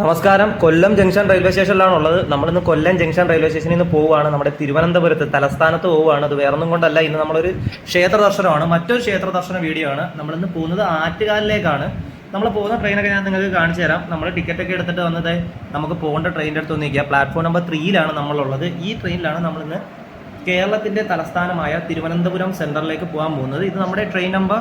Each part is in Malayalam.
നമസ്കാരം. കൊല്ലം ജംഗ്ഷൻ റെയിൽവേ സ്റ്റേഷനിലാണ് ഉള്ളത് നമ്മളിന്ന് കൊല്ലം ജംഗ്ഷൻ റെയിൽവേ സ്റ്റേഷനിൽ നിന്ന് പോവുകയാണ്. നമ്മുടെ തിരുവനന്തപുരത്ത് തലസ്ഥാനത്ത് പോവുകയാണ്. അത് വേറൊന്നും കൊണ്ടല്ല. ഇന്ന് നമ്മളൊരു ക്ഷേത്ര ദർശനമാണ്. മറ്റൊരു ക്ഷേത്ര ദർശന വീഡിയോ ആണ്. നമ്മളിന്ന് പോകുന്നത് ആറ്റുകാലിലേക്കാണ്. നമ്മൾ പോകുന്ന ട്രെയിനൊക്കെ ഞാൻ നിങ്ങൾക്ക് കാണിച്ചു തരാം. നമ്മൾ ടിക്കറ്റ് ഒക്കെ എടുത്തിട്ട് വന്നത് നമുക്ക് പോകേണ്ട ട്രെയിനിന്റെ അടുത്ത് നിൽക്കുക. പ്ലാറ്റ്ഫോം നമ്പർ ത്രീയിലാണ് നമ്മളുള്ളത്. ഈ ട്രെയിനിലാണ് നമ്മളിന്ന് കേരളത്തിന്റെ തലസ്ഥാനമായ തിരുവനന്തപുരം സെന്ററിലേക്ക് പോകാൻ പോകുന്നത്. ഇത് നമ്മുടെ train number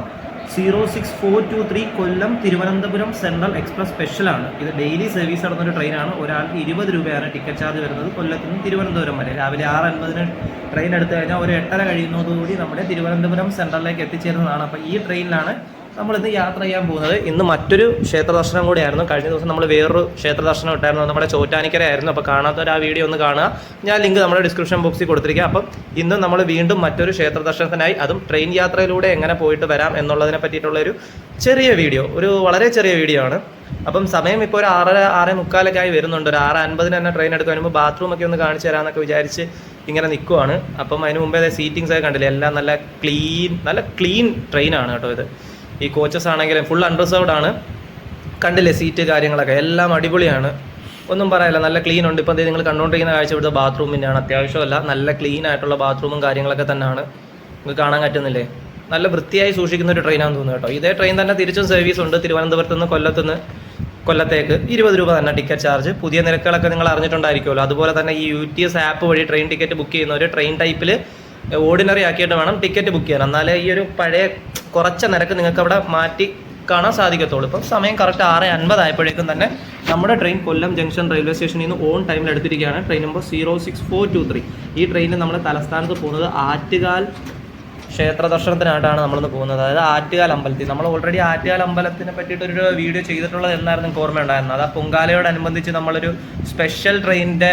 zero six four two three Kollam Thiruvananthapuram central express സ്പെഷ്യലാണ് ഇത് ഡെയിലി സർവീസ് നടന്നൊരു ട്രെയിനാണ്. ഒരാൾക്ക് ഇരുപത് രൂപയാണ് ടിക്കറ്റ് ചാർജ് വരുന്നത് കൊല്ലത്ത് നിന്ന് തിരുവനന്തപുരം വരെ. രാവിലെ ആറ് അൻപതിന് ട്രെയിൻ എടുത്തു കഴിഞ്ഞാൽ ഒരു എട്ടര കഴിയുന്നതോടുകൂടി നമ്മുടെ തിരുവനന്തപുരം സെൻട്രലിലേക്ക് എത്തിച്ചേരുന്നതാണ്. അപ്പോൾ ഈ ട്രെയിനിലാണ് നമ്മൾ ഇന്ന് യാത്ര ചെയ്യാൻ പോകുന്നത് ഇന്ന് മറ്റൊരു ക്ഷേത്ര ദർശനം കൂടിയായിരുന്നു. കഴിഞ്ഞ ദിവസം നമ്മൾ വേറൊരു ക്ഷേത്ര ദർശനം ഇട്ടായിരുന്നു. നമ്മുടെ ചോറ്റാനിക്കര ആയിരുന്നു. അപ്പോൾ കാണാത്തവർ ആ വീഡിയോ ഒന്ന് കാണുക. ഞാൻ ലിങ്ക് നമ്മുടെ ഡിസ്ക്രിപ്ഷൻ ബോക്സിൽ കൊടുത്തിരിക്കുക. അപ്പം ഇന്ന് നമ്മൾ വീണ്ടും മറ്റൊരു ക്ഷേത്ര ദർശനത്തിനായി അതും ട്രെയിൻ യാത്രയിലൂടെ എങ്ങനെ പോയിട്ട് വരാം എന്നുള്ളതിനെ പറ്റിയിട്ടുള്ള ഒരു ചെറിയ വീഡിയോ. ഒരു വളരെ ചെറിയ വീഡിയോ ആണ്. അപ്പം സമയം ഇപ്പോൾ ഒരു ആറര ആറേ മുക്കാലൊക്കെ ആയി വരുന്നുണ്ട്. ഒരു ആറ് അൻപതിന് തന്നെ ട്രെയിൻ എടുക്കാൻ വരുമ്പോൾ ബാത്റൂം ഒക്കെ ഒന്ന് കാണിച്ചു തരാമെന്നൊക്കെ വിചാരിച്ച് ഇങ്ങനെ നിൽക്കുവാണ് അപ്പം അതിന് മുമ്പേ സീറ്റിങ്സ് ഒക്കെ കണ്ടില്ലേ? എല്ലാം നല്ല ക്ലീൻ നല്ല ക്ലീൻ ട്രെയിനാണ് കേട്ടോ ഇത്. ഈ കോച്ചസ് ആണെങ്കിലും ഫുൾ അൺറിസർവ്ഡ് ആണ്. കണ്ടില്ലേ സീറ്റ് കാര്യങ്ങളൊക്കെ? എല്ലാം അടിപൊളിയാണ്. ഒന്നും പറയാനില്ല നല്ല ക്ലീൻ ഉണ്ട്. ഇപ്പം നിങ്ങൾ കണ്ടുകൊണ്ടിരിക്കുന്ന കാഴ്ച ഇവിടുത്തെ ബാത്റൂമിന്റെയാണ് അത്യാവശ്യമല്ല നല്ല ക്ലീൻ ആയിട്ടുള്ള ബാത്റൂമും കാര്യങ്ങളൊക്കെ തന്നെയാണ്. നിങ്ങൾക്ക് കാണാൻ പറ്റുന്നില്ലേ? നല്ല വൃത്തിയായി സൂക്ഷിക്കുന്ന ഒരു ട്രെയിനാണെന്ന് തോന്നുന്നു കേട്ടോ. ഇതേ ട്രെയിൻ തന്നെ തിരിച്ചും സർവീസ് ഉണ്ട്. തിരുവനന്തപുരത്ത് നിന്ന് കൊല്ലത്ത് നിന്ന് കൊല്ലത്തേക്ക് ഇരുപത് രൂപ തന്നെ ടിക്കറ്റ് ചാർജ് പുതിയ നിരക്കുകളൊക്കെ നിങ്ങൾ അറിഞ്ഞിട്ടുണ്ടായിരിക്കുമല്ലോ. അതുപോലെ തന്നെ ഈ യു ടി എസ് ആപ്പ് വഴി ട്രെയിൻ ടിക്കറ്റ് ബുക്ക് ചെയ്യുന്നവർ ട്രെയിൻ ടൈപ്പിൽ ഓർഡിനറി ആക്കിയിട്ട് വേണം ടിക്കറ്റ് ബുക്ക് ചെയ്യാൻ. എന്നാലേ ഈ ഒരു പഴയ കുറച്ച നിരക്ക് നിങ്ങൾക്ക് അവിടെ മാറ്റി കാണാൻ സാധിക്കത്തുള്ളൂ. ഇപ്പം സമയം കറക്റ്റ് ആറ് അൻപത് ആയപ്പോഴേക്കും തന്നെ നമ്മുടെ ട്രെയിൻ കൊല്ലം ജംഗ്ഷൻ റെയിൽവേ സ്റ്റേഷനിൽ നിന്ന് ഓൺ ടൈമിൽ എടുത്തിരിക്കുകയാണ്. Train number zero six four two three ഈ ട്രെയിനിൽ നമ്മൾ തലസ്ഥാനത്ത് പോകുന്നത് ആറ്റുകാൽ ക്ഷേത്ര ദർശനത്തിനായിട്ടാണ് നമ്മളിന്ന് പോകുന്നത്. അതായത് ആറ്റുകാൽ അമ്പലത്തിൽ. നമ്മൾ ഓൾറെഡി ആറ്റുകാൽ അമ്പലത്തിനെ പറ്റിയിട്ടൊരു വീഡിയോ ചെയ്തിട്ടുള്ളത് എന്നായിരുന്നു നിങ്ങൾക്ക് ഓർമ്മയുണ്ടായിരുന്നത്. അത് ആ പൊങ്കാലയോടനുബന്ധിച്ച് നമ്മളൊരു സ്പെഷ്യൽ ട്രെയിനിന്റെ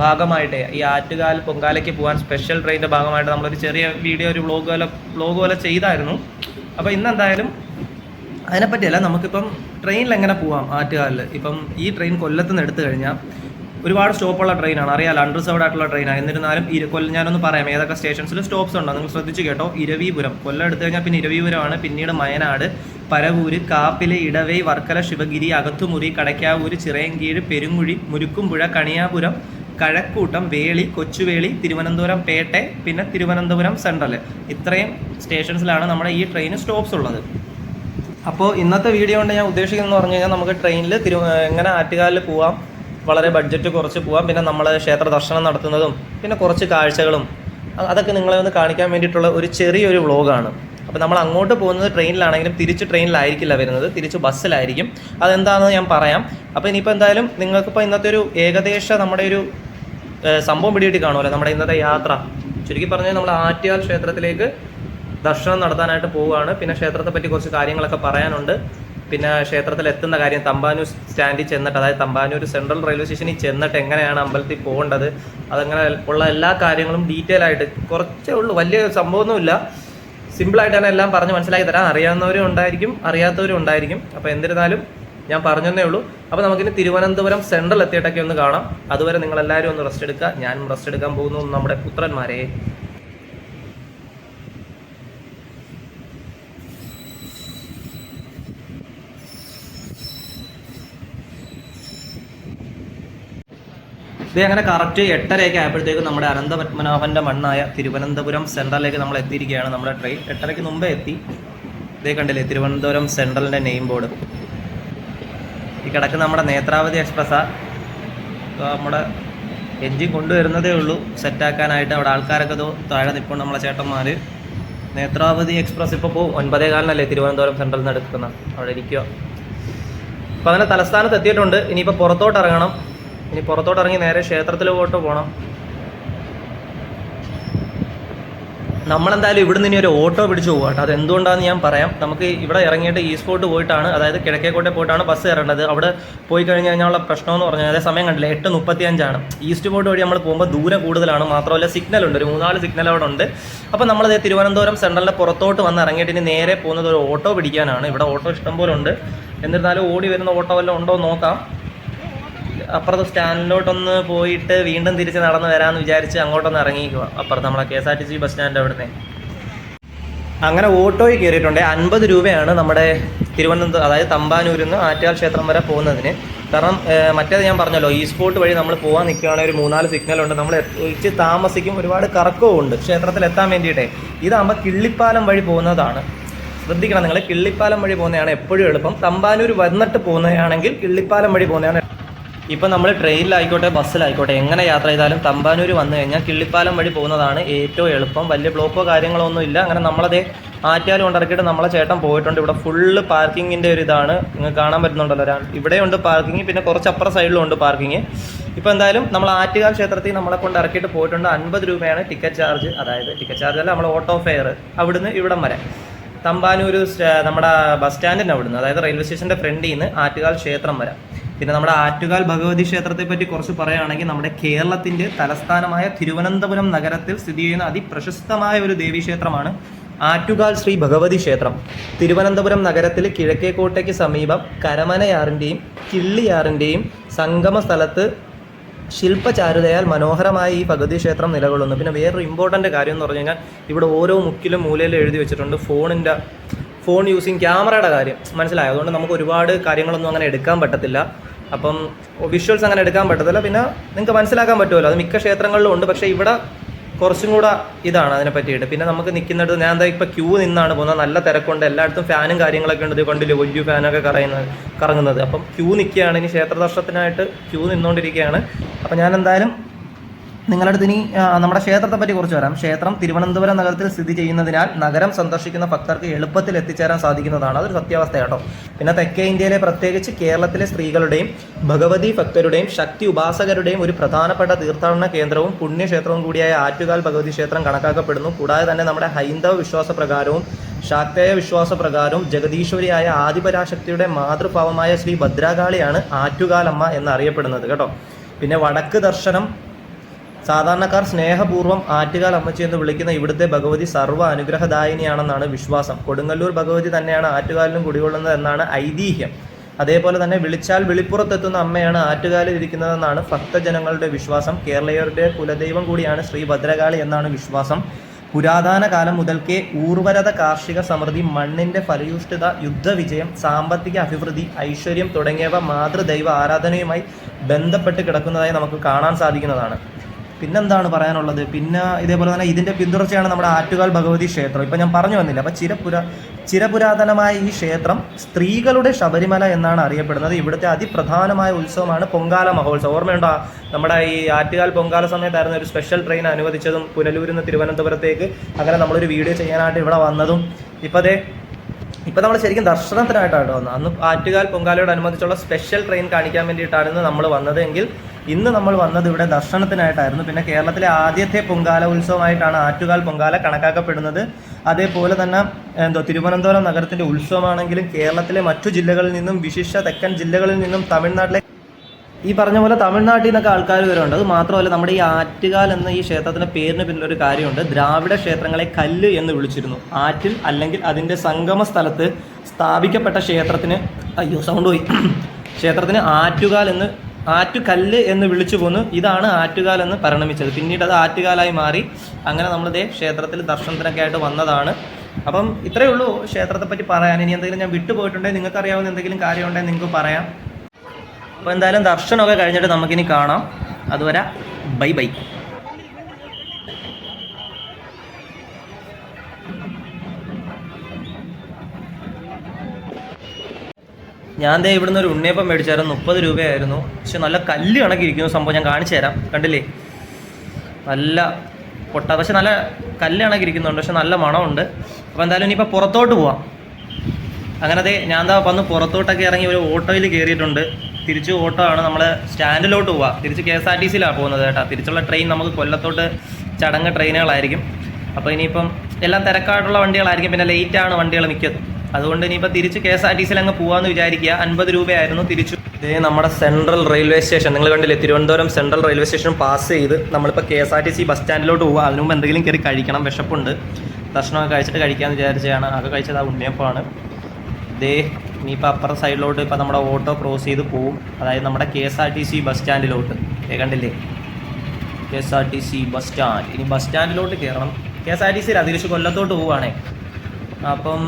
ഭാഗമായിട്ട് ഈ ആറ്റുകാൽ പൊങ്കാലയ്ക്ക് പോകാൻ സ്പെഷ്യൽ ട്രെയിനിന്റെ ഭാഗമായിട്ട് നമ്മളൊരു ചെറിയ വീഡിയോ ഒരു വ്ളോഗ് പോലെ വ്ളോഗ് പോലെ ചെയ്തായിരുന്നു. അപ്പോൾ ഇന്ന് എന്തായാലും അതിനെപ്പറ്റിയല്ല നമുക്കിപ്പം ട്രെയിനിൽ എങ്ങനെ പോവാം ആറ്റുകാലിൽ ഇപ്പം ഈ ട്രെയിൻ കൊല്ലത്ത് നിന്ന് എടുത്തു കഴിഞ്ഞാൽ ഒരുപാട് സ്റ്റോപ്പുള്ള ട്രെയിനാണ് അറിയാലോ അൺറിസർവ്ഡ് ആയിട്ടുള്ള ട്രെയിനാണ് എന്നിരുന്നാലും ഇര കൊല്ലം ഞാനൊന്ന് പറയാം ഏതൊക്കെ സ്റ്റേഷൻസിൽ സ്റ്റോപ്സ് ഉണ്ടോ? നിങ്ങൾ ശ്രദ്ധിച്ചു കേട്ടോ. ഇരവീപുരം. കൊല്ലം എടുത്തു കഴിഞ്ഞാൽ പിന്നെ ഇരവീപുരമാണ് പിന്നീട് മയനാട് പരവൂര് കാപ്പിൽ ഇടവൈ വർക്കല ശിവഗിരി അകത്തുമുറി കടയ്ക്കാവൂര് ചിറയൻകീഴ് പെരുങ്കുഴി മുരുക്കുംപുഴ കണിയാപുരം കഴക്കൂട്ടം വേളി കൊച്ചുവേളി തിരുവനന്തപുരം പേട്ടെ പിന്നെ തിരുവനന്തപുരം സെൻട്രൽ. ഇത്രയും സ്റ്റേഷൻസിലാണ് നമ്മുടെ ഈ ട്രെയിൻ സ്റ്റോപ്സ് ഉള്ളത്. അപ്പോൾ ഇന്നത്തെ വീഡിയോ കൊണ്ട് ഞാൻ ഉദ്ദേശിക്കുന്നത് പറഞ്ഞു കഴിഞ്ഞാൽ നമുക്ക് ട്രെയിനിൽ തിരു എങ്ങനെ ആറ്റുകാലിൽ പോവാം. വളരെ ബഡ്ജറ്റ് കുറച്ച് പോവാം. പിന്നെ നമ്മൾ ക്ഷേത്ര ദർശനം നടത്തുന്നതും പിന്നെ കുറച്ച് കാഴ്ചകളും അതൊക്കെ നിങ്ങളെ ഒന്ന് കാണിക്കാൻ വേണ്ടിയിട്ടുള്ള ഒരു ചെറിയൊരു വ്ളോഗാണ് അപ്പോൾ നമ്മൾ അങ്ങോട്ട് പോകുന്നത് ട്രെയിനിലാണെങ്കിലും തിരിച്ച് ട്രെയിനിലായിരിക്കില്ല വരുന്നത്. തിരിച്ച് ബസ്സിലായിരിക്കും. അതെന്താണെന്ന് ഞാൻ പറയാം. അപ്പോൾ ഇനിയിപ്പോൾ എന്തായാലും നിങ്ങൾക്കിപ്പോൾ ഇന്നത്തെ ഒരു ഏകദേശം നമ്മുടെ ഒരു സംഭവം പിടികിട്ടി കാണുമല്ലോ. നമ്മുടെ ഇന്നത്തെ യാത്ര. ചുരുക്കി പറഞ്ഞാൽ നമ്മൾ ആറ്റുകാൽ ക്ഷേത്രത്തിലേക്ക് ദർശനം നടത്താനായിട്ട് പോവുകയാണ്. പിന്നെ ക്ഷേത്രത്തെ പറ്റി കുറച്ച് കാര്യങ്ങളൊക്കെ പറയാനുണ്ട്. പിന്നെ ക്ഷേത്രത്തിൽ എത്തുന്ന കാര്യം തമ്പാനൂർ സ്റ്റാൻഡിൽ ചെന്നിട്ട് അതായത് തമ്പാനൂർ സെൻട്രൽ റെയിൽവേ സ്റ്റേഷനിൽ ചെന്നിട്ട് എങ്ങനെയാണ് അമ്പലത്തിൽ പോകേണ്ടത്? അതങ്ങനെ ഉള്ള എല്ലാ കാര്യങ്ങളും ഡീറ്റെയിൽ ആയിട്ട് കുറച്ചേ ഉള്ളൂ. വലിയ സംഭവമൊന്നുമില്ല. സിമ്പിളായിട്ട് തന്നെ എല്ലാം പറഞ്ഞ് മനസ്സിലാക്കി തരാം അറിയാവുന്നവരും ഉണ്ടായിരിക്കും അറിയാത്തവരും ഉണ്ടായിരിക്കും. അപ്പോൾ എന്നിരുന്നാലും ഞാൻ പറഞ്ഞതേ ഉള്ളൂ. അപ്പോൾ നമുക്കിനി തിരുവനന്തപുരം സെൻട്രൽ എത്തിയിട്ടൊക്കെ ഒന്ന് കാണാം. അതുവരെ നിങ്ങൾ നിങ്ങളെല്ലാവരും ഒന്ന് റെസ്റ്റ് എടുക്കുക. ഞാനും റെസ്റ്റ് എടുക്കാൻ പോകുന്നു. നമ്മുടെ പുത്രന്മാരെ. ഇത് അങ്ങനെ കറക്റ്റ് എട്ടരയൊക്കെ ആയപ്പോഴത്തേക്കും നമ്മുടെ അനന്തപത്മനാഭന്റെ മണ്ണായ തിരുവനന്തപുരം സെൻട്രലിലേക്ക് നമ്മൾ എത്തിയിരിക്കുകയാണ്. നമ്മുടെ ട്രെയിൻ എട്ടരയ്ക്ക് മുമ്പേ എത്തി. ഇതേ കണ്ടില്ലേ? തിരുവനന്തപുരം സെൻട്രലിന്റെ നെയിം ബോർഡ് ഈ കിടക്കുന്ന നമ്മുടെ നേത്രാവതി എക്സ്പ്രസ്സാ. നമ്മുടെ എൻജിൻ കൊണ്ടുവരുന്നതേ ഉള്ളൂ. സെറ്റാക്കാനായിട്ട് അവിടെ ആൾക്കാരൊക്കെ താഴെ നിൽപ്പുണ്ട് നമ്മളെ ചേട്ടന്മാർ നേത്രാവതി എക്സ്പ്രസ് ഇപ്പോൾ പോകും ഒൻപതേ കാലിനല്ലേ തിരുവനന്തപുരം സെൻട്രലിൽ നിന്ന് എടുക്കുന്ന. അവിടെ ഇരിക്കുക അപ്പോൾ അങ്ങനെ തലസ്ഥാനത്ത് എത്തിയിട്ടുണ്ട്. ഇനിയിപ്പോൾ പുറത്തോട്ട് ഇറങ്ങണം. ഇനി പുറത്തോട്ട് ഇറങ്ങി നേരെ ക്ഷേത്രത്തിലോട്ട് പോകണം നമ്മളെന്തായാലും ഇവിടെ നിന്ന് ഇനി ഒരു ഓട്ടോ പിടിച്ച് പോകാം കേട്ടോ. അത് എന്തുകൊണ്ടാണെന്ന് ഞാൻ പറയാം. നമുക്ക് ഇവിടെ ഇറങ്ങിയിട്ട് ഈ സ്പോട്ട് പോയിട്ടാണ് അതായത് കിഴക്കേക്കോട്ടെ പോയിട്ടാണ് ബസ് കയറേണ്ടത്. അവിടെ പോയി കഴിഞ്ഞ് കഴിഞ്ഞാൽ പ്രശ്നം എന്ന് പറഞ്ഞാൽ അതേ സമയം കണ്ടില്ല എട്ട് മുപ്പത്തി അഞ്ചാണ് ഈസ്റ്റ് പോട്ട് വഴി നമ്മൾ പോകുമ്പോൾ ദൂരം കൂടുതലാണ്. മാത്രമല്ല സിഗ്നൽ ഉണ്ട്. ഒരു മൂന്നാൽ സിഗ്നൽ അവിടെ ഉണ്ട്. അപ്പോൾ നമ്മളത് തിരുവനന്തപുരം സെൻട്രലിന്റെ പുറത്തോട്ട് വന്ന് ഇറങ്ങിയിട്ട് ഇനി നേരെ പോകുന്നത് ഒരു ഓട്ടോ പിടിക്കാനാണ്. ഇവിടെ ഓട്ടോ ഇഷ്ടംപോലെ ഉണ്ട്. എന്നിരുന്നാലും ഓടി വരുന്ന ഓട്ടോ വല്ലതും ഉണ്ടോ നോക്കാം. അപ്പുറത്ത് സ്റ്റാൻഡിലോട്ടൊന്ന് പോയിട്ട് വീണ്ടും തിരിച്ച് നടന്ന് വരാമെന്ന് വിചാരിച്ച് അങ്ങോട്ടൊന്ന് ഇറങ്ങിക്കുക അപ്പുറത്ത് നമ്മളെ K S R T C bus stand അവിടുന്ന്. അങ്ങനെ ഓട്ടോയിൽ കയറിയിട്ടുണ്ട്. അൻപത് രൂപയാണ് നമ്മുടെ തിരുവനന്തപുരം അതായത് തമ്പാനൂരിൽ നിന്ന് ആറ്റുകാൽ ക്ഷേത്രം വരെ പോകുന്നതിന്. കാരണം മറ്റേത് ഞാൻ പറഞ്ഞല്ലോ ഈ സ്പോട്ട് വഴി നമ്മൾ പോകാൻ നിൽക്കുകയാണെങ്കിൽ ഒരു മൂന്നാൽ സിഗ്നൽ ഉണ്ട്. നമ്മൾ ഇച്ചിരി താമസിക്കും ഒരുപാട് കറക്കവും ഉണ്ട്. ക്ഷേത്രത്തിൽ എത്താൻ വേണ്ടിയിട്ടേ. ഇതാകുമ്പോൾ കിള്ളിപ്പാലം വഴി പോകുന്നതാണ്. ശ്രദ്ധിക്കണം നിങ്ങൾ കിള്ളിപ്പാലം വഴി പോകുന്നതാണ് എപ്പോഴും എളുപ്പം. തമ്പാനൂർ വന്നിട്ട് പോകുന്നതാണെങ്കിൽ കിള്ളിപ്പാലം വഴി പോകുന്നതാണ് ഇപ്പം നമ്മൾ ട്രെയിനിലായിക്കോട്ടെ ബസ്സിലായിക്കോട്ടെ എങ്ങനെ യാത്ര ചെയ്താലും തമ്പാനൂർ വന്നു കഴിഞ്ഞാൽ കിള്ളിപ്പാലം വഴി പോകുന്നതാണ് ഏറ്റവും എളുപ്പം. വലിയ ബ്ലോക്കോ കാര്യങ്ങളോ ഒന്നും ഇല്ല. അങ്ങനെ നമ്മളതേ ആറ്റാലും കൊണ്ടിറക്കിയിട്ട് നമ്മളെ ചേട്ടൻ പോയിട്ടുണ്ട്. ഇവിടെ ഫുള്ള് പാർക്കിങ്ങിന്റെ ഒരു ഇതാണ്. നിങ്ങൾക്ക് കാണാൻ പറ്റുന്നുണ്ടല്ലോ. ഇവിടെയുണ്ട് പാർക്കിംഗ് പിന്നെ കുറച്ച് അപ്പുറം സൈഡിലും ഉണ്ട് പാർക്കിംഗ് ഇപ്പോൾ എന്തായാലും നമ്മൾ ആറ്റുകാൽ ക്ഷേത്രത്തിൽ നമ്മളെ കൊണ്ട് ഇറക്കിയിട്ട് പോയിട്ടുണ്ട്. അൻപത് രൂപയാണ് ടിക്കറ്റ് ചാർജ്. അതായത് ടിക്കറ്റ് ചാർജ് അല്ല നമ്മൾ ഓട്ടോ ഫെയർ അവിടുന്ന് ഇവിടം വരെ. തമ്പാനൂർ നമ്മുടെ ബസ് സ്റ്റാൻഡിന്റെ അവിടുന്ന് അതായത് റെയിൽവേ സ്റ്റേഷന്റെ ഫ്രണ്ടിൽ നിന്ന് ആറ്റുകാൽ ക്ഷേത്രം വരാം. പിന്നെ നമ്മുടെ ആറ്റുകാൽ ഭഗവതി ക്ഷേത്രത്തെ പറ്റി കുറച്ച് പറയുകയാണെങ്കിൽ നമ്മുടെ കേരളത്തിന്റെ തലസ്ഥാനമായ തിരുവനന്തപുരം നഗരത്തിൽ സ്ഥിതി ചെയ്യുന്ന അതിപ്രശസ്തമായ ഒരു ദേവീക്ഷേത്രമാണ് ആറ്റുകാൽ ശ്രീ ഭഗവതി ക്ഷേത്രം. തിരുവനന്തപുരം നഗരത്തിൽ കിഴക്കേക്കോട്ടയ്ക്ക് സമീപം കരമനയാറിന്റെയും കിള്ളിയാറിന്റെയും സംഗമ സ്ഥലത്ത് ശില്പചാരുതയാൽ മനോഹരമായ ഈ ഭഗവതി ക്ഷേത്രം നിലകൊള്ളുന്നു. പിന്നെ വേറൊരു ഇമ്പോർട്ടന്റ് കാര്യം എന്ന് പറഞ്ഞു കഴിഞ്ഞാൽ ഇവിടെ ഓരോ മുക്കിലും മൂലയിലും എഴുതി വെച്ചിട്ടുണ്ട് ഫോണിന്റെ ഫോൺ യൂസിങ് ക്യാമറയുടെ കാര്യം. മനസ്സിലായത് അതുകൊണ്ട് നമുക്ക് ഒരുപാട് കാര്യങ്ങളൊന്നും അങ്ങനെ എടുക്കാൻ പറ്റത്തില്ല. അപ്പം വിഷ്വൽസ് അങ്ങനെ എടുക്കാൻ പറ്റത്തില്ല. പിന്നെ നിങ്ങൾക്ക് മനസ്സിലാക്കാൻ പറ്റുമല്ലോ. അത് മിക്ക ക്ഷേത്രങ്ങളിലും ഉണ്ട്. പക്ഷേ ഇവിടെ കുറച്ചും കൂടെ ഇതാണ് അതിനെ പറ്റിയിട്ട്. പിന്നെ നമുക്ക് നിൽക്കുന്നിടത്ത് ഞാൻ എന്താ ഇപ്പോൾ ക്യൂ നിന്നാണ് പോകുന്നത്. നല്ല തിരക്കുണ്ട്. എല്ലായിടത്തും ഫാനും കാര്യങ്ങളൊക്കെ ഉണ്ട്. കണ്ടില്ലേ? വലിയ ഫാനൊക്കെ കറയുന്നത് കറങ്ങുന്നത്. അപ്പം ക്യൂ നിൽക്കുകയാണ് ഇനി ക്ഷേത്ര ദർശനത്തിനായിട്ട് ക്യൂ നിന്നുകൊണ്ടിരിക്കുകയാണ്. അപ്പം ഞാൻ എന്തായാലും നിങ്ങളുടെ അടുത്ത് ഇനി നമ്മുടെ ക്ഷേത്രത്തെ പറ്റി കുറച്ച് വരാം. ക്ഷേത്രം തിരുവനന്തപുരം നഗരത്തിൽ സ്ഥിതി ചെയ്യുന്നതിനാൽ നഗരം സന്ദർശിക്കുന്ന ഭക്തർക്ക് എളുപ്പത്തിൽ എത്തിച്ചേരാൻ സാധിക്കുന്നതാണ്. അതൊരു സത്യാവസ്ഥ കേട്ടോ. പിന്നെ തെക്കേ ഇന്ത്യയിലെ പ്രത്യേകിച്ച് കേരളത്തിലെ സ്ത്രീകളുടെയും ഭഗവതി ഭക്തരുടെയും ശക്തി ഉപാസകരുടെയും ഒരു പ്രധാനപ്പെട്ട തീർത്ഥാടന കേന്ദ്രവും പുണ്യക്ഷേത്രവും കൂടിയായ ആറ്റുകാൽ ഭഗവതി ക്ഷേത്രം കണക്കാക്കപ്പെടുന്നു. കൂടാതെ തന്നെ നമ്മുടെ ഹൈന്ദവ വിശ്വാസ പ്രകാരവും ശാക്തേയ വിശ്വാസ വിശ്വാസപ്രകാരവും ജഗദീശ്വരിയായ ആദിപരാശക്തിയുടെ മാതൃഭാവമായ ശ്രീ ഭദ്രാകാളിയാണ് ആറ്റുകാലമ്മ എന്നറിയപ്പെടുന്നത് കേട്ടോ. പിന്നെ വടക്ക് ദർശനം സാധാരണക്കാർ സ്നേഹപൂർവം ആറ്റുകാൽ അമ്മച്ചി എന്ന് വിളിക്കുന്ന ഇവിടുത്തെ ഭഗവതി സർവ അനുഗ്രഹദായിനിയാണെന്നാണ് വിശ്വാസം. കൊടുങ്ങല്ലൂർ ഭഗവതി തന്നെയാണ് ആറ്റുകാലിലും കുടികൊള്ളുന്നത് എന്നാണ് ഐതിഹ്യം. അതേപോലെ തന്നെ വിളിച്ചാൽ വിളിപ്പുറത്തെത്തുന്ന അമ്മയാണ് ആറ്റുകാലിൽ ഇരിക്കുന്നതെന്നാണ് ഭക്തജനങ്ങളുടെ വിശ്വാസം. കേരളീയരുടെ കുലദൈവം കൂടിയാണ് ശ്രീ ഭദ്രകാളി എന്നാണ് വിശ്വാസം. പുരാതന കാലം മുതൽക്കേ ഊർവരത കാർഷിക സമൃദ്ധി മണ്ണിന്റെ ഫലയൂഷ്ഠിത യുദ്ധവിജയം സാമ്പത്തിക അഭിവൃദ്ധി ഐശ്വര്യം തുടങ്ങിയവ മാതൃദൈവ ആരാധനയുമായി ബന്ധപ്പെട്ട് കിടക്കുന്നതായി നമുക്ക് കാണാൻ സാധിക്കുന്നതാണ്. പിന്നെന്താണ് പറയാനുള്ളത്? പിന്നെ ഇതേപോലെ തന്നെ ഇതിന്റെ പിന്തുടർച്ചയാണ് നമ്മുടെ ആറ്റുകാൽ ഭഗവതി ക്ഷേത്രം. ഇപ്പൊ ഞാൻ പറഞ്ഞു വന്നില്ല. അപ്പൊ ചിരപുര ചിരപുരാതനമായ ഈ ക്ഷേത്രം സ്ത്രീകളുടെ ശബരിമല എന്നാണ് അറിയപ്പെടുന്നത്. ഇവിടുത്തെ അതിപ്രധാനമായ ഉത്സവമാണ് പൊങ്കാല മഹോത്സവം. ഓർമ്മയുണ്ടോ? നമ്മുടെ ഈ ആറ്റുകാൽ പൊങ്കാല സമയത്തായിരുന്നു ഒരു സ്പെഷ്യൽ ട്രെയിൻ അനുവദിച്ചതും പുനലൂരിൽ നിന്ന് തിരുവനന്തപുരത്തേക്ക് അങ്ങനെ നമ്മളൊരു വീഡിയോ ചെയ്യാനായിട്ട് ഇവിടെ വന്നതും. ഇപ്പൊ ഇപ്പം നമ്മൾ ശരിക്കും ദർശനത്തിനായിട്ടാണ് വന്നത്. അന്ന് ആറ്റുകാൽ പൊങ്കാലയോടനുബന്ധിച്ചുള്ള സ്പെഷ്യൽ ട്രെയിൻ കാണിക്കാൻ വേണ്ടിയിട്ടായിരുന്നു നമ്മൾ വന്നത്. എങ്കിൽ ഇന്ന് നമ്മൾ വന്നത് ഇവിടെ ദർശനത്തിനായിട്ടായിരുന്നു. പിന്നെ കേരളത്തിലെ ആദ്യത്തെ പൊങ്കാല ഉത്സവമായിട്ടാണ് ആറ്റുകാൽ പൊങ്കാല കണക്കാക്കപ്പെടുന്നത്. അതേപോലെ തന്നെ എന്തോ തിരുവനന്തപുരം നഗരത്തിന്റെ ഉത്സവമാണെങ്കിലും കേരളത്തിലെ മറ്റു ജില്ലകളിൽ നിന്നും വിശിഷ തെക്കൻ ജില്ലകളിൽ നിന്നും തമിഴ്നാട്ടിലെ ഈ പറഞ്ഞ പോലെ തമിഴ്നാട്ടിൽ നിന്നൊക്കെ ആൾക്കാർ വരുന്നുണ്ട്. അത് മാത്രമല്ല നമ്മുടെ ഈ ആറ്റുകാൽ എന്ന ഈ ക്ഷേത്രത്തിന്റെ പേരിന് പിന്നിലൊരു കാര്യമുണ്ട്. ദ്രാവിഡ ക്ഷേത്രങ്ങളെ കല്ല് എന്ന് വിളിച്ചിരുന്നു. ആറ്റിൽ അല്ലെങ്കിൽ അതിന്റെ സംഗമ സ്ഥലത്ത് സ്ഥാപിക്കപ്പെട്ട ക്ഷേത്രത്തിന് അയ്യോ സൗണ്ട് പോയി. ക്ഷേത്രത്തിന് ആറ്റുകാൽ എന്ന് ആറ്റുകല്ല് എന്ന് വിളിച്ചു പോന്നു. ഇതാണ് ആറ്റുകാൽ എന്ന് പരിണമിച്ചത്. പിന്നീട് അത് ആറ്റുകാലായി മാറി. അങ്ങനെ നമ്മൾ നമ്മളിതേ ക്ഷേത്രത്തിൽ ദർശനത്തിനൊക്കെ ആയിട്ട് വന്നതാണ്. അപ്പം ഇത്രയേ ഉള്ളൂ ക്ഷേത്രത്തെ പറ്റി പറയാൻ. ഇനി എന്തെങ്കിലും ഞാൻ വിട്ടുപോയിട്ടുണ്ടെങ്കിൽ നിങ്ങൾക്ക് അറിയാവുന്ന എന്തെങ്കിലും കാര്യമുണ്ടെങ്കിൽ നിങ്ങൾക്ക് പറയാം. അപ്പോൾ എന്തായാലും ദർശനമൊക്കെ കഴിഞ്ഞിട്ട് നമുക്കിനി കാണാം. അതുവരെ ബൈ ബൈ. ഞാൻ ദേ ഇവിടുന്ന് ഒരു ഉണ്ണിയപ്പം മേടിച്ചായിരുന്നു. മുപ്പത് രൂപയായിരുന്നു. പക്ഷെ നല്ല കല്ല് കണക്കിരിക്കുന്നു സംഭവം. ഞാൻ കാണിച്ചു തരാം. കണ്ടില്ലേ? നല്ല പൊട്ട പക്ഷെ നല്ല കല്ല് കണക്കിരിക്കുന്നുണ്ട്. പക്ഷെ നല്ല മണമുണ്ട്. അപ്പോൾ എന്തായാലും ഇനിയിപ്പോൾ പുറത്തോട്ട് പോവാം. അങ്ങനെ അതെ ഞാൻ എന്താ വന്ന് പുറത്തോട്ടൊക്കെ ഇറങ്ങി ഒരു ഓട്ടോയിൽ കയറിയിട്ടുണ്ട്. തിരിച്ച് ഓട്ടോ ആണ് നമ്മൾ സ്റ്റാൻഡിലോട്ട് പോവാം. തിരിച്ച് കെ എസ് ആർ ടി സിയിലാണ് പോകുന്നത് കേട്ടോ. തിരിച്ചുള്ള ട്രെയിൻ നമുക്ക് കൊല്ലത്തോട്ട് ചടങ്ങ് ട്രെയിനുകളായിരിക്കും. അപ്പോൾ ഇനിയിപ്പം എല്ലാം തിരക്കായിട്ടുള്ള വണ്ടികളായിരിക്കും. പിന്നെ ലേറ്റാണ് വണ്ടികൾ മിക്കതും. അതുകൊണ്ട് ഇനിയിപ്പോൾ തിരിച്ച് കെ എസ് ആർ ടി സിയിൽ അങ്ങ് പോകാമെന്ന് വിചാരിക്കുക. അൻപത് രൂപയായിരുന്നു തിരിച്ചു. ഇതേ നമ്മുടെ സെൻട്രൽ റെയിൽവേ സ്റ്റേഷൻ. നിങ്ങൾ കണ്ടില്ലേ Thiruvananthapuram central railway station pass ചെയ്ത് നമ്മളിപ്പോൾ K S R T C bus സ്റ്റാൻഡിലോട്ട് പോവുക അതിനു മുമ്പ് എന്തെങ്കിലും കയറി കഴിക്കണം വിശപ്പുണ്ട്. ഭക്ഷണമൊക്കെ കഴിച്ചിട്ട് കഴിക്കാമെന്ന് വിചാരിച്ചതാണ്. അതൊക്കെ കഴിച്ചത് ആ ഉണ്ണിയപ്പമാണ്. ഇതേ ഇനിയിപ്പോൾ അപ്പുറ സൈഡിലോട്ട് ഇപ്പോൾ നമ്മുടെ ഓട്ടോ ക്രോസ് ചെയ്ത് പോവും. അതായത് നമ്മുടെ K S R T C bus സ്റ്റാൻഡിലോട്ട്. കണ്ടില്ലേ? K S R T C bus stand. ഇനി ബസ് സ്റ്റാൻഡിലോട്ട് കയറണം. കെ എസ് ആർ ടി സിയിൽ അതിരിച്ച് കൊല്ലത്തോട്ട് പോവുകയാണേ അപ്പം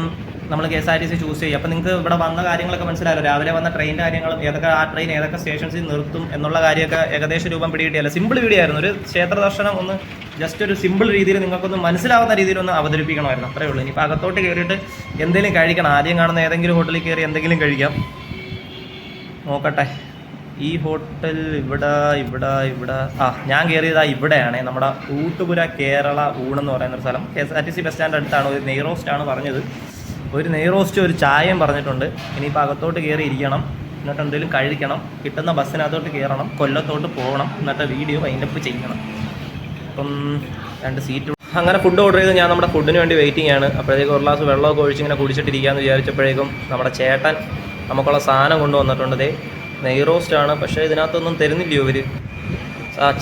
നമ്മൾ K S R T C choose ചെയ്യും അപ്പോൾ നിങ്ങൾക്ക് ഇവിടെ വന്ന കാര്യങ്ങളൊക്കെ മനസ്സിലായല്ലോ. രാവിലെ വന്ന ട്രെയിൻ കാര്യങ്ങളും ഏതൊക്കെ ആ ട്രെയിൻ ഏതൊക്കെ സ്റ്റേഷൻസിൽ നിർത്തും എന്നുള്ള കാര്യമൊക്കെ ഏകദേശ രൂപം പിടികിട്ടിയല്ല? സിമ്പിൾ വീഡിയോ ആയിരുന്നു. ഒരു ക്ഷേത്ര ദർശനം ഒന്ന് ജസ്റ്റ് ഒരു സിമ്പിൾ രീതിയിൽ നിങ്ങൾക്കൊന്ന് മനസ്സിലാവുന്ന രീതിയിൽ ഒന്ന് അവതരിപ്പിക്കണമായിരുന്നു. അത്രേ ഉള്ളൂ. ഇനിയിപ്പോൾ അകത്തോട്ട് കയറിയിട്ട് എന്തെങ്കിലും കഴിക്കണം. ആദ്യം കാണുന്ന ഏതെങ്കിലും ഹോട്ടലിൽ കയറി എന്തെങ്കിലും കഴിക്കാം. നോക്കട്ടെ. ഈ ഹോട്ടൽ ഇവിടെ ഇവിടെ ഇവിടെ. ആ ഞാൻ കയറിയതാ ഇവിടെയാണ്. നമ്മുടെ ഊട്ടുപുര കേരള ഊണെന്ന് പറയുന്ന ഒരു സ്ഥലം. K S R T C bus stand അടുത്താണ്. ഒരു നെയ് ആണ് പറഞ്ഞത്. ഒരു നെയ് റോസ്റ്റ് ഒരു ചായയും പറഞ്ഞിട്ടുണ്ട്. ഇനിയിപ്പോൾ അകത്തോട്ട് കയറി ഇരിക്കണം. എന്നിട്ട് എന്തെങ്കിലും കഴിക്കണം. കിട്ടുന്ന ബസ്സിനകത്തോട്ട് കയറണം കൊല്ലത്തോട്ട് പോകണം. എന്നിട്ട് വീഡിയോ വൈൻഡപ്പ് ചെയ്യണം. അപ്പം രണ്ട് സീറ്റ് അങ്ങനെ ഫുഡ് ഓർഡർ ചെയ്ത് ഞാൻ നമ്മുടെ ഫുഡിന് വേണ്ടി വെയിറ്റിംഗ് ആണ്. അപ്പോഴത്തേക്ക് ഒരു ഗ്ലാസ് വെള്ളമൊക്കെ ഒഴിച്ച് ഇങ്ങനെ കുടിച്ചിട്ടിരിക്കാമെന്ന് വിചാരിച്ചപ്പോഴേക്കും നമ്മുടെ ചേട്ടൻ നമുക്കുള്ള സാധനം കൊണ്ടുവന്നിട്ടുണ്ട്. ദേ നെയ് റോസ്റ്റാണ് പക്ഷേ ഇതിനകത്തൊന്നും തരുന്നില്ലയോ ഇവർ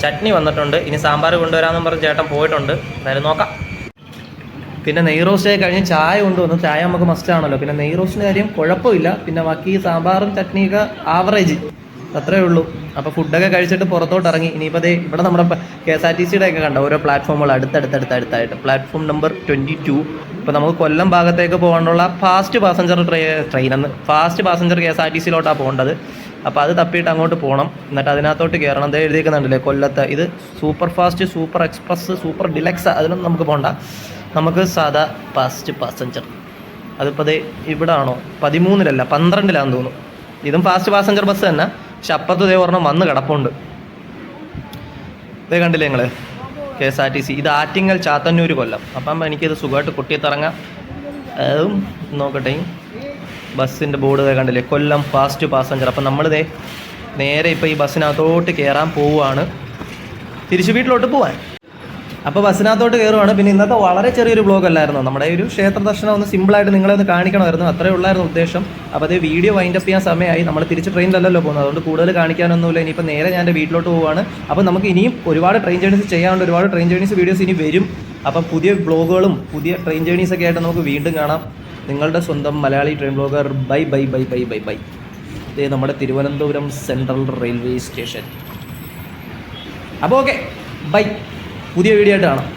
ചട്നി വന്നിട്ടുണ്ട്. ഇനി സാമ്പാർ കൊണ്ടുവരാമെന്നും പറഞ്ഞ് ചേട്ടൻ പോയിട്ടുണ്ട്. എന്തായാലും നോക്കാം. പിന്നെ നെയ് റോസ്റ്റ് കഴിഞ്ഞ് ചായ കൊണ്ടുവന്നു. ചായ നമുക്ക് മസ്റ്റ് ആണല്ലോ. പിന്നെ നെയ് റോസ്റ്റിന്റെ കാര്യം കുഴപ്പമില്ല. പിന്നെ ബാക്കി സാമ്പാറും ചട്നിയൊക്കെ ആവറേജ് അത്രേ ഉള്ളൂ. അപ്പോൾ ഫുഡൊക്കെ കഴിച്ചിട്ട് പുറത്തോട്ട് ഇറങ്ങി. ഇനിയിപ്പോൾ ദേ ഇവിടെ നമ്മുടെ കെ എസ് ആർ ടി സിയുടെ ഒക്കെ കണ്ട? ഓരോ പ്ലാറ്റ്ഫോമുകൾ അടുത്തടുത്തടുത്ത് അടുത്തായിട്ട് പ്ലാറ്റ്ഫോം നമ്പർ ട്വന്റി ടു ഇപ്പോൾ നമുക്ക് കൊല്ലം ഭാഗത്തേക്ക് പോകാനുള്ള fast passenger train ട്രെയിനെന്ന് fast passenger K S R T സിയിലോട്ടാണ് പോകേണ്ടത്. അപ്പോൾ അത് തപ്പിയിട്ട് അങ്ങോട്ട് പോകണം എന്നിട്ട് അതിനകത്തോട്ട് കയറണം എഴുതിയിരിക്കുന്നുണ്ടല്ലേ കൊല്ലത്ത്. ഇത് super fast super express super deluxe അതിലൊന്നും നമുക്ക് പോകണ്ട നമുക്ക് സാധാ ഫാസ്റ്റ് പാസഞ്ചർ അതിപ്പോൾ ദേ ഇവിടെ ആണോ പതിമൂന്നിലല്ല പന്ത്രണ്ടിലാന്ന് തോന്നുന്നു. ഇതും ഫാസ്റ്റ് പാസഞ്ചർ ബസ് തന്നെ. പക്ഷെ അപ്പുറത്ത് ഇതേ ഒരെണ്ണം വന്ന് കിടപ്പുണ്ട്. ഇതേ കണ്ടില്ലേ നിങ്ങൾ K S R T C. ഇത് ആറ്റിങ്ങൽ ചാത്തന്നൂർ കൊല്ലം. അപ്പം എനിക്കിത് സുഖമായിട്ട് കൊട്ടിയത്തിറങ്ങാം. അതും നോക്കട്ടെ. ബസ്സിന്റെ ബോർഡ് ഇതേ കണ്ടില്ലേ? കൊല്ലം ഫാസ്റ്റ് പാസഞ്ചർ അപ്പം നമ്മളിതേ നേരെ ഇപ്പോൾ ഈ ബസ്സിനകത്തോട്ട് കയറാൻ പോവുകയാണ്. തിരിച്ച് വീട്ടിലോട്ട് പോവാൻ. അപ്പോൾ ബസ്സിനകത്തോട്ട് കയറുവാണ് പിന്നെ ഇന്നത്തെ വളരെ ചെറിയൊരു ബ്ലോഗ് അല്ലായിരുന്നു? നമ്മുടെ ഒരു ക്ഷേത്ര ദർശനം ഒന്ന് സിമ്പിളായിട്ട് നിങ്ങളെ ഒന്ന് കാണിക്കണമായിരുന്നു. അത്രേ ഉള്ളായിരുന്നു ഉദ്ദേശം. അപ്പോൾ അത് വീഡിയോ വൈൻഡ് അപ്പ് ചെയ്യാൻ സമയമായി. നമ്മൾ തിരിച്ച് ട്രെയിനിലല്ലല്ലോ പോകുന്നത്. അതുകൊണ്ട് കൂടുതൽ കാണിക്കാനൊന്നുമില്ല. ഇനിയിപ്പോൾ നേരെ ഞാൻ എന്റെ വീട്ടിലോട്ട് പോവുകയാണ് അപ്പോൾ നമുക്ക് ഇനിയും ഒരുപാട് ട്രെയിൻ ജേണീസ് ചെയ്യാനുണ്ട്. ഒരുപാട് ട്രെയിൻ ജേണീസ് വീഡിയോസ് ഇനി വരും. അപ്പം പുതിയ ബ്ലോഗുകളും പുതിയ ട്രെയിൻ ജേണീസ് ഒക്കെ ആയിട്ട് നമുക്ക് വീണ്ടും കാണാം. നിങ്ങളുടെ സ്വന്തം Malayali train blogger bye bye bye bye bye bye ഇത് നമ്മുടെ തിരുവനന്തപുരം സെൻട്രൽ റെയിൽവേ സ്റ്റേഷൻ അപ്പോൾ ഓക്കെ ബൈ പുതിയ വീഡിയോ ആയിട്ട് കാണാം.